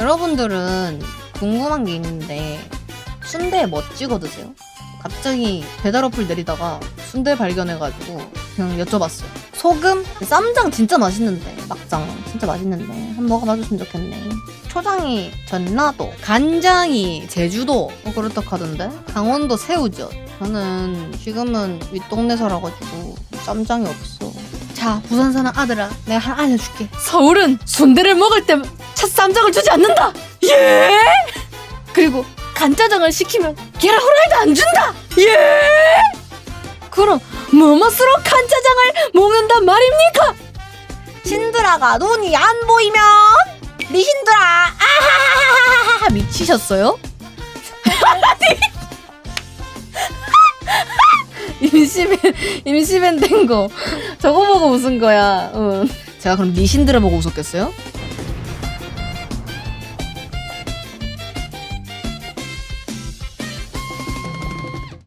여러분들은 궁금한 게 있는데 순대 뭐 찍어 드세요? 갑자기 배달 어플 내리다가 순대 발견해가지고 그냥 여쭤봤어요. 소금? 쌈장 진짜 맛있는데 막장 진짜 맛있는데 한번 먹어봐줬으면 좋겠네. 초장이 전라도, 간장이 제주도 어, 그렇다 하던데 강원도 새우젓. 저는 지금은 윗동네 살아가지고 쌈장이 없어. 자 부산 사는 아들아 내가 하나 알려줄게. 서울은 순대를 먹을 때찻 쌈장을 주지 않는다. 예? 그리고 간짜장을 시키면 계란 후라이도 안 준다. 예? 그럼 뭐 맛으로 간짜장을 먹는단 말입니까? 신드라가 눈이 안 보이면 니 신드라 아하하하하 미치셨어요? 임시밴 임시밴 된거 저거 보고 웃은 거야. 응. 제가 그럼 니 신드라 보고 웃었겠어요?